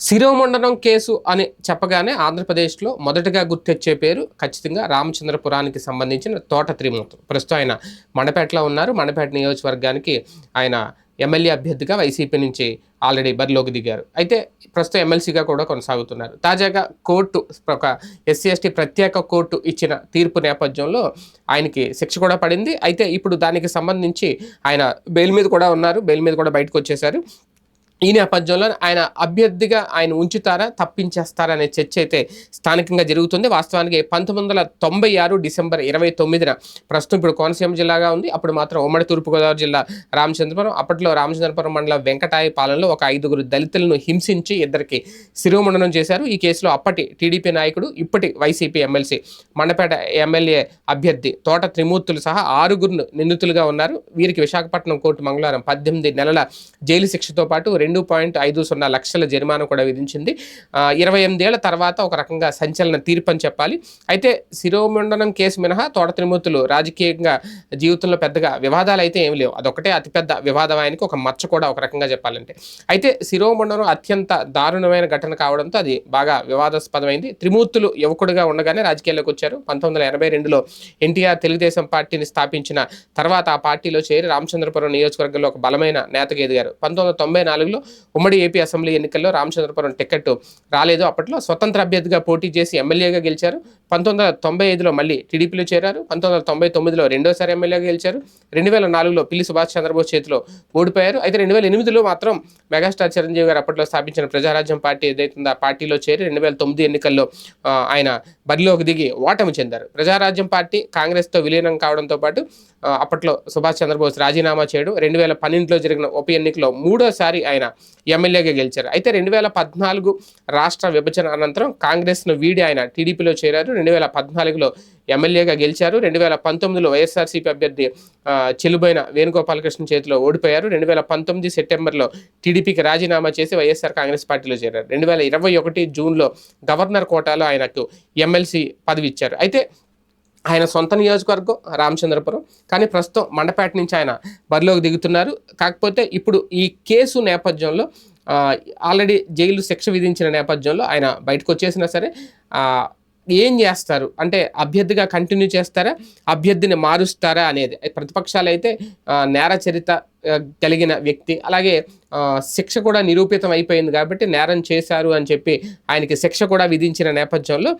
శిరోమండనం case అని చెప్పగానే ఆంధ్రప్రదేశ్లో మొదటగా గుర్తొచ్చే పేరు ఖచ్చితంగా రామచంద్రపురానికి సంబంధించిన తోట త్రిమూర్తి. ప్రస్తుతం ఆయన మండపేటలో ఉన్నారు. మండపేట నియోజకవర్గానికి ఆయన ఎమ్మెల్యే అభ్యర్థిగా వైసీపీ నుంచి ఆల్రెడీ బరిలోకి దిగారు. అయితే ప్రస్తుతం ఎమ్మెల్సీగా కూడా కొనసాగుతున్నారు. తాజాగా కోర్టు ఒక ఎస్సీ ఎస్టీ ప్రత్యేక కోర్టు ఇచ్చిన తీర్పు నేపథ్యంలో ఆయనకి శిక్ష కూడా పడింది. అయితే ఇప్పుడు దానికి సంబంధించి ఆయన బెయిల్ మీద కూడా ఉన్నారు. బెయిల్ మీద కూడా బయటకు వచ్చేశారు ఈ నేపథ్యంలో ఆయన అభ్యర్థిగా ఆయన ఉంచుతారా తప్పించేస్తారా అనే చర్చ అయితే స్థానికంగా జరుగుతుంది. వాస్తవానికి పంతొమ్మిది వందల తొంభై ఆరు డిసెంబర్ ఇరవై తొమ్మిదిన ప్రస్తుతం ఇప్పుడు కోనసీమ జిల్లాగా ఉంది. అప్పుడు మాత్రం ఉమ్మడి తూర్పుగోదావరి జిల్లా రామచంద్రపురం అప్పట్లో రామచంద్రపురం మండలం వెంకటాయ పాలనలో ఒక ఐదుగురు దళితులను హింసించి ఇద్దరికి శిరోమండనం చేశారు. ఈ కేసులో అప్పటి టీడీపీ నాయకుడు ఇప్పటి వైసీపీ ఎమ్మెల్సీ మండపేట ఎమ్మెల్యే అభ్యర్థి తోట త్రిమూర్తులు సహా ఆరుగురు నిందితులుగా ఉన్నారు. వీరికి విశాఖపట్నం కోర్టు మంగళవారం పద్దెనిమిది నెలల జైలు శిక్షతో పాటు రెండు పాయింట్ ఐదు సున్నా లక్షల జరిమానా కూడా విధించింది. ఇరవై ఎనిమిదేళ్ళ తర్వాత ఒక రకంగా సంచలన తీర్పు అని చెప్పాలి. అయితే శిరోమండనం కేసు మినహా తోట త్రిమూర్తులు రాజకీయంగా జీవితంలో పెద్దగా వివాదాలు అయితే ఏమి లేవు. అదొకటే అతిపెద్ద వివాదం ఆయనకి ఒక మచ్చ కూడా ఒక రకంగా చెప్పాలంటే. అయితే శిరోమండనం అత్యంత దారుణమైన ఘటన కావడంతో అది బాగా వివాదాస్పదమైంది. త్రిమూర్తులు యువకుడుగా ఉండగానే రాజకీయాల్లోకి వచ్చారు. పంతొమ్మిది వందల ఎనభై రెండులో ఎన్టీఆర్ తెలుగుదేశం పార్టీని స్థాపించిన తర్వాత ఆ పార్టీలో చేరి రామచంద్రపురం నియోజకవర్గంలో ఒక బలమైన నేతగా ఎదిగారు. పంతొమ్మిది వందల తొంభై నాలుగులో ఉమ్మడి ఏపీ అసెంబ్లీ ఎన్నికల్లో రామచంద్రపురం టికెట్ రాలేదు. అప్పట్లో స్వతంత్ర అభ్యర్థిగా పోటీ చేసి ఎమ్మెల్యేగా గెలిచారు. పంతొమ్మిది వందల తొంభై ఐదులో మళ్ళీ టీడీపీలో చేరారు. పంతొమ్మిది వందల తొంభై తొమ్మిదిలో రెండోసారి ఎమ్మెల్యేగా గెలిచారు. రెండు వేల నాలుగులో పిల్లి సుభాష్ చంద్రబోస్ చేతిలో ఓడిపోయారు. అయితే రెండు వేల ఎనిమిదిలో మాత్రం మెగాస్టార్ చిరంజీవి గారు అప్పట్లో స్థాపించిన ప్రజారాజ్యం పార్టీ ఏదైతుందో ఆ పార్టీలో చేరి రెండు వేల తొమ్మిది ఎన్నికల్లో ఆయన బరిలోకి దిగి ఓటమి చెందారు. ప్రజారాజ్యం పార్టీ కాంగ్రెస్తో విలీనం కావడంతో పాటు అప్పట్లో సుభాష్ చంద్రబోస్ రాజీనామా చేయడం. రెండు వేల పన్నెండులో జరిగిన ఉప ఎన్నికలో మూడోసారి ఆయన ఎమ్మెల్యేగా గెలిచారు. అయితే రెండు వేల పద్నాలుగు రాష్ట్ర విభజన అనంతరం కాంగ్రెస్ను వీడి ఆయన టీడీపీలో చేరారు. రెండు వేల పద్నాలుగులో ఎమ్మెల్యేగా గెలిచారు. రెండు వేల పంతొమ్మిదిలో వైఎస్ఆర్సీపీ అభ్యర్థి చెలుబైన వేణుగోపాలకృష్ణ చేతిలో ఓడిపోయారు. రెండు వేల పంతొమ్మిది సెప్టెంబర్లో టీడీపీకి రాజీనామా చేసి వైఎస్ఆర్ కాంగ్రెస్ పార్టీలో చేరారు. రెండు వేల ఇరవై ఒకటి జూన్లో గవర్నర్ కోటాలో ఆయనకు ఎమ్మెల్సీ పదవి ఇచ్చారు. అయితే ఆయన సొంత నియోజకవర్గం రామచంద్రపురం. కానీ ప్రస్తుతం మండపేట నుంచి ఆయన బరిలోకి దిగుతున్నారు. కాకపోతే ఇప్పుడు ఈ కేసు నేపథ్యంలో ఆల్రెడీ జైలు శిక్ష విధించిన నేపథ్యంలో ఆయన బయటకు వచ్చేసినా సరే ఏం చేస్తారు? అంటే అభ్యర్థిగా కంటిన్యూ చేస్తారా? అభ్యర్థిని మారుస్తారా అనేది. ప్రతిపక్షాలు అయితే నేర చరిత కలిగిన వ్యక్తి. అలాగే శిక్ష కూడా నిరూపితం అయిపోయింది కాబట్టి నేరం చేశారు అని చెప్పి ఆయనకి శిక్ష కూడా విధించిన నేపథ్యంలో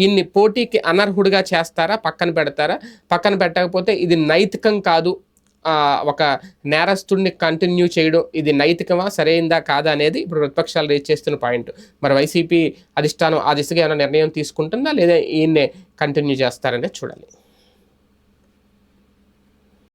ఈయన్ని పోటీకి అనర్హుడిగా చేస్తారా? పక్కన పెడతారా? పక్కన పెట్టకపోతే ఇది నైతికం కాదు ఒక నేరస్తుడిని కంటిన్యూ చేయడం ఇది నైతికమా సరైందా కాదా అనేది ఇప్పుడు ప్రతిపక్షాలు రేజ్ చేస్తున్న పాయింట్ మరి వైసీపీ అధిష్టానం ఆ దిశగా ఏమైనా నిర్ణయం తీసుకుంటుందా లేదా ఈయన్నే కంటిన్యూ చేస్తారనేది చూడాలి.